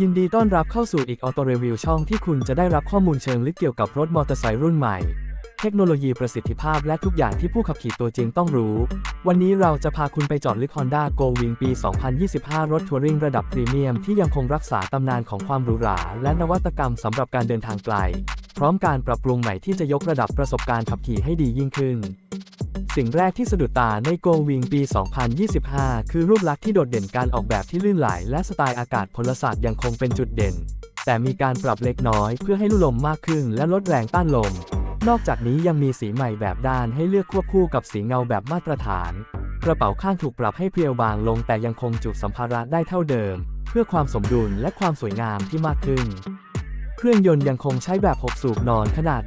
ยินดีต้อนรับเข้าสู่อีกออโตรีวิวช่องที่คุณจะได้รับข้อมูลเชิงลึกเกี่ยวกับรถมอเตอร์ไซค์รุ่นใหม่ เทคโนโลยีประสิทธิภาพและทุกอย่างที่ผู้ขับขี่ตัวจริงต้องรู้ วันนี้เราจะพาคุณไปจอดลึก Honda Go Wing ปี 2025 รถทัวริงระดับพรีเมียมที่ยังคงรักษาตำนานของความหรูหรา และนวัตกรรมสำหรับการเดินทางไกล พร้อมการปรับปรุงใหม่ที่จะยกระดับประสบการณ์ขับขี่ให้ดียิ่งขึ้น สิ่งแรกที่สะดุดตาใน Go Wing ปี 2025 คือรูปลักษณ์ที่โดดเด่นการออกแบบที่ลื่นไหลและสไตล์อากาศพลศาสตร์ยังคงเป็นจุดเด่น แต่มีการปรับเล็กน้อยเพื่อให้ลูลมมากขึ้นและลดแรงต้านลม นอกจากนี้ยังมีสีใหม่แบบด้านให้เลือกควบคู่กับสีเงาแบบมาตรฐาน กระเป๋าข้างถูกปรับให้เพรียวบางลงแต่ยังคงจุสัมภาระได้เท่าเดิม เพื่อความสมดุลและความสวยงามที่มากขึ้น เครื่องยนต์ยังคงใช้แบบ 6 สูบนอนขนาด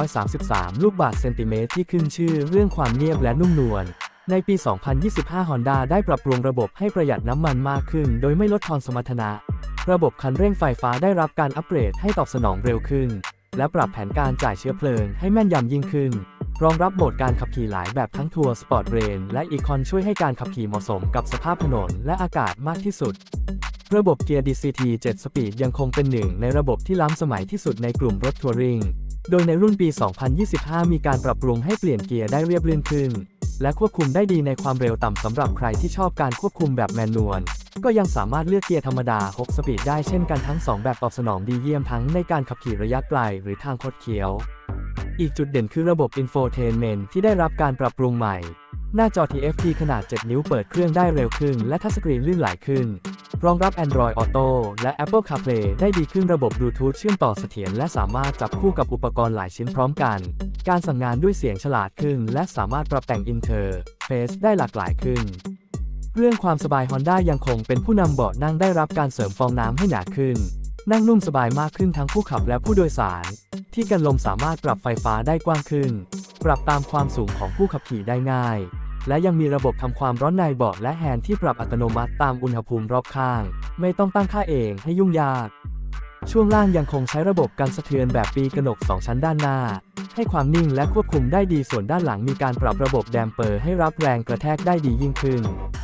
1,833 ลูกบาศก์เซนติเมตรที่ขึ้นชื่อเรื่องความเงียบและนุ่มนวล ในปี 2025 Honda ได้ปรับปรุงระบบให้ประหยัดน้ำมันมากขึ้น โดยไม่ลดทอนสมรรถนะ ระบบคันเร่งไฟฟ้าได้รับการอัปเกรดให้ตอบสนองเร็วขึ้น และปรับแผนการจ่ายเชื้อเพลิงให้แม่นยำยิ่งขึ้น รองรับโหมดการขับขี่หลายแบบทั้งทัวร์สปอร์ตเรนและอีคอนช่วยให้การขับขี่เหมาะสมกับสภาพถนนและอากาศมากที่สุด ระบบเกียร์ DCT 7 Speed ยังคงเป็นหนึ่งในระบบที่ล้ำสมัยที่สุดในกลุ่มรถทัวริง โดยในรุ่นปี 2025 มีการปรับปรุงให้เปลี่ยนเกียร์ได้เรียบรื่นขึ้น และควบคุมได้ดีในความเร็วต่ำสำหรับใครที่ชอบการควบคุมแบบแมนนวล ก็ยังสามารถเลือกเกียร์ธรรมดา 6 สปีดได้เช่นกันทั้ง 2 แบบตอบสนองดีเยี่ยมทั้งในการขับขี่ระยะไกลหรือทางคดเคี้ยว อีกจุดเด่นคือระบบ Infotainment ที่ได้รับการปรับปรุงใหม่ หน้าจอ TFT ขนาด 7 นิ้วเปิดเครื่องได้เร็วขึ้น และทัชสกรีนลื่นไหลขึ้น รองรับ Android Auto และ Apple CarPlay ได้ดีขึ้นระบบ Bluetooth เชื่อมต่อเสถียรและสามารถจับคู่กับอุปกรณ์หลายชิ้นพร้อมกัน การสั่งงานด้วยเสียงฉลาดขึ้น และสามารถปรับแต่ง Interface ได้หลากหลายขึ้น เรื่องความสบาย Honda ยังคงเป็นผู้นำเบาะนั่งได้รับการเสริมฟองน้ำให้หนาขึ้น นั่งนุ่มสบายมากขึ้นทั้งผู้ขับและผู้โดยสาร ที่กันลมสามารถปรับไฟฟ้าได้กว้างขึ้น ปรับตามความสูงของผู้ขับขี่ได้ง่าย และยังมีระบบทำความร้อนในเบาะและแฮนด์ที่ปรับอัตโนมัติตามอุณหภูมิรอบข้าง ไม่ต้องตั้งค่าเองให้ยุ่งยาก ช่วงล่างยังคงใช้ระบบกันสะเทือนแบบปีกระหนก 2 ชั้นด้านหน้า ให้ความนิ่งและควบคุมได้ดีส่วนด้านหลังมีการปรับระบบแดมเปอร์ให้รับแรงกระแทกได้ดียิ่งขึ้น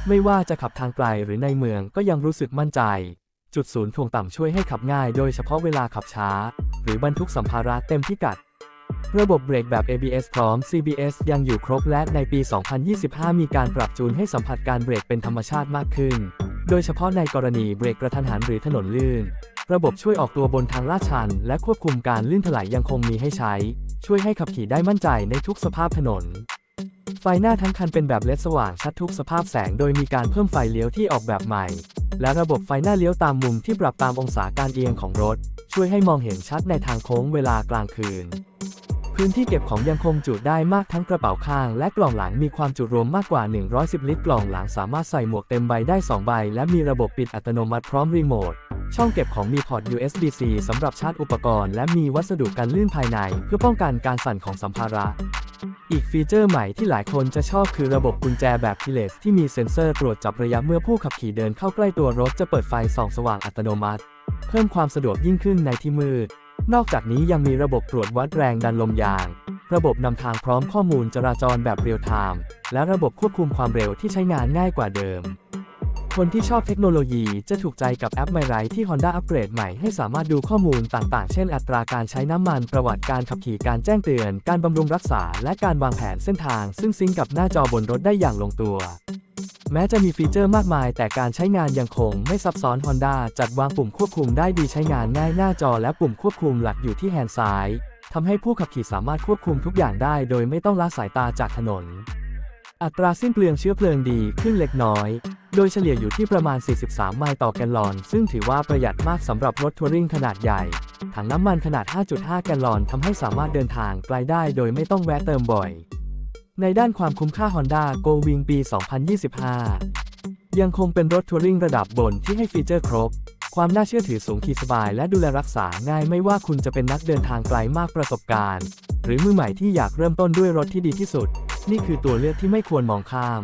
ไม่ว่าจะขับทางไกลหรือในเมืองก็ยังรู้สึกมั่นใจ จุดศูนย์ถ่วงต่ำช่วยให้ขับง่าย โดยเฉพาะเวลาขับช้า หรือบรรทุกสัมภาระเต็มพิกัด ระบบเบรกแบบ ABS พร้อม CBS ยังอยู่ครบและในปี 2025 มีการปรับจูนให้สัมผัสการเบรกเป็นธรรมชาติมากขึ้น โดยเฉพาะในกรณีเบรกกระทันหันหรือถนนลื่น ระบบช่วยออกตัวบนทางลาดชัน และควบคุมการลื่นถลายยังคงมีให้ใช้ ช่วยให้ขับขี่ได้มั่นใจในทุกสภาพถนน ไฟหน้าทั้งคันเป็นแบบเลดสว่างชัดทุกสภาพแสง โดยมีการเพิ่มไฟเลี้ยวที่ออกแบบใหม่ และระบบไฟหน้าเลี้ยวตามมุมที่ปรับตามองศาการเอียงของรถ ช่วยให้มองเห็นชัดในทางโค้งเวลากลางคืน พื้นที่เก็บของยังคงจุได้มากทั้งกระเป๋าข้าง และกล่องหลังมีความจุรวมมากกว่า 110 ลิตร กล่องหลังสามารถใส่หมวกเต็มใบได้ 2 ใบ และมีระบบปิดอัตโนมัติพร้อมรีโมท ช่องเก็บของมีพอร์ต USB-C สำหรับชาร์จอุปกรณ์ และมีวัสดุกันลื่นภายใน เพื่อป้องกันการสั่นของสัมภาระ อีกฟีเจอร์ใหม่ที่หลายคนจะชอบคือระบบกุญแจแบบ keyless ที่มีเซ็นเซอร์ตรวจจับระยะเมื่อผู้ขับขี่เดินเข้าใกล้ตัวรถจะเปิดไฟส่องสว่างอัตโนมัติ เพิ่มความสะดวกยิ่งขึ้นในที่มืด นอกจากนี้ยังมีระบบตรวจวัดแรงดันลมยาง ระบบนำทางพร้อมข้อมูลจราจรแบบเรียลไทม์ และระบบควบคุมความเร็วที่ใช้งานง่ายกว่าเดิม คนที่ชอบเทคโนโลยีจะถูกใจกับแอป My Ride ที่ Honda อัปเกรดใหม่ให้สามารถดูข้อมูลต่างๆ เช่น อัตราการใช้น้ำมัน ประวัติการขับขี่ การแจ้งเตือน การบำรุงรักษา และการวางแผนเส้นทาง ซึ่งซิงก์กับหน้าจอบนรถได้อย่างลงตัว แม้จะมีฟีเจอร์มากมาย แต่การใช้งานยังคงไม่ซับซ้อน Honda จัดวางปุ่มควบคุมได้ดีใช้งานง่ายหน้าจอและปุ่มควบคุมหลักอยู่ที่แฮนด์ซ้ายทำให้ผู้ขับขี่สามารถควบคุมทุกอย่างได้ โดยไม่ต้องละสายตาจากถนน อัตราสิ้นเปลืองเชื้อเพลิงดีขึ้นเล็กน้อย โดยเฉลี่ยอยู่ที่ประมาณ 43 ไมล์ต่อแกลลอน ซึ่งถือว่าประหยัดมากสำหรับรถทัวริงขนาดใหญ่ ถังน้ำมันขนาด 5.5 แกลลอนทำให้สามารถเดินทางไกลได้ โดยไม่ต้องแวะเติมบ่อย ในด้านความคุ้มค่า Honda Go Wing ปี 2025 ยังคงเป็นรถทัวริงระดับบนที่ให้ฟีเจอร์ครบ ความน่าเชื่อถือสูงขี่สบายและดูแลรักษาง่ายไม่ว่าคุณจะเป็นนักเดินทางไกลมากประสบการณ์ หรือมือใหม่ที่อยากเริ่มต้นด้วยรถที่ดีที่สุด นี่คือตัวเลือกที่ไม่ควรมองข้าม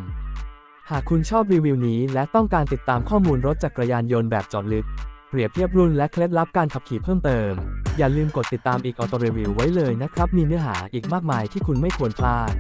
หากคุณชอบรีวิวนี้และต้องการติดตามข้อมูลรถจักรยานยนต์แบบจอดลึก เปรียบเทียบรุ่นและเคล็ดลับการขับขี่เพิ่มเติม อย่าลืมกดติดตามอีกออโตรีวิวไว้เลยนะครับ มีเนื้อหาอีกมากมายที่คุณไม่ควรพลาด